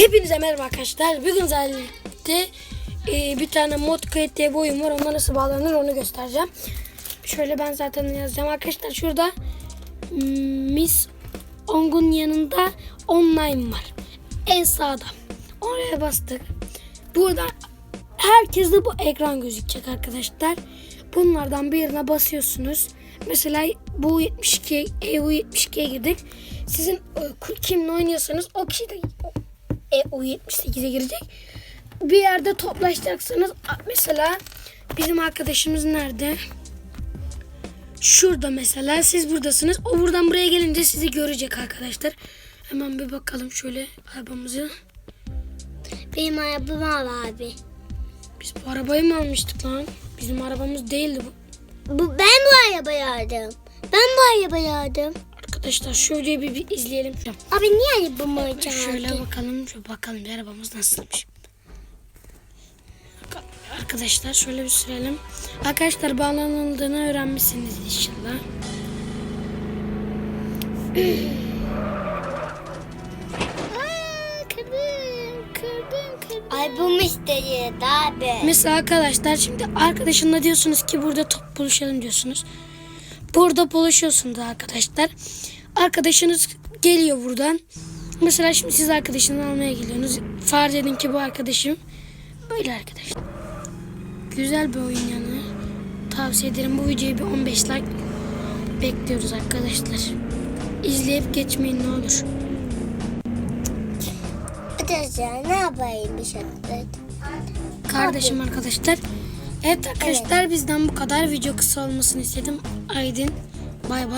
Hepinize merhaba arkadaşlar. Bugün özellikle e, bir tane mod kayıt diye oyun var. Ona nasıl bağlanır onu göstereceğim. Şöyle ben zaten yazacağım. Arkadaşlar şurada mm, Miss Ong'un yanında online var. En sağda. Oraya bastık. Burada herkeste bu ekran gözükecek arkadaşlar. Bunlardan birine basıyorsunuz. Mesela bu 72 EU 72'ye girdik. Sizin e, kimle oynuyorsanız o kişi de EU 78'e girecek. Bir yerde toplaşacaksınız. Mesela bizim arkadaşımız nerede? Şurada mesela siz buradasınız. O buradan buraya gelince sizi görecek arkadaşlar. Hemen bir bakalım şöyle arabamızı. Benim arabam al abi. Biz bu arabayı mı almıştık lan? Bizim arabamız değildi bu. Bu, ben bu arabayı aldım. Ben bu arabayı aldım. Arkadaşlar şöyle bir, bir izleyelim. Abi niye arabamı alacağım? Şöyle bakalım, şöyle bakalım bir arabamız nasılmış. Arkadaşlar şöyle bir sürelim. Arkadaşlar bağlanıldığını öğrenmişsiniz inşallah. Aa, kırdım, kırdım, kırdım. Ay bu müşteri abi. Mesela arkadaşlar şimdi arkadaşınla diyorsunuz ki burada top buluşalım diyorsunuz. Burada buluşuyorsunuz arkadaşlar. Arkadaşınız geliyor buradan. Mesela şimdi siz arkadaşını almaya geliyorsunuz. Farz edin ki bu arkadaşım. Böyle arkadaşlar. Güzel bir oyun yani. Tavsiye ederim bu videoyu bir 15 like bekliyoruz arkadaşlar. İzleyip geçmeyin ne olur. Arkadaşlar ne yapayım bir şey? Kardeşim arkadaşlar. Evet arkadaşlar bizden bu kadar. Video kısa olmasını istedim. Aydın. Bay bay.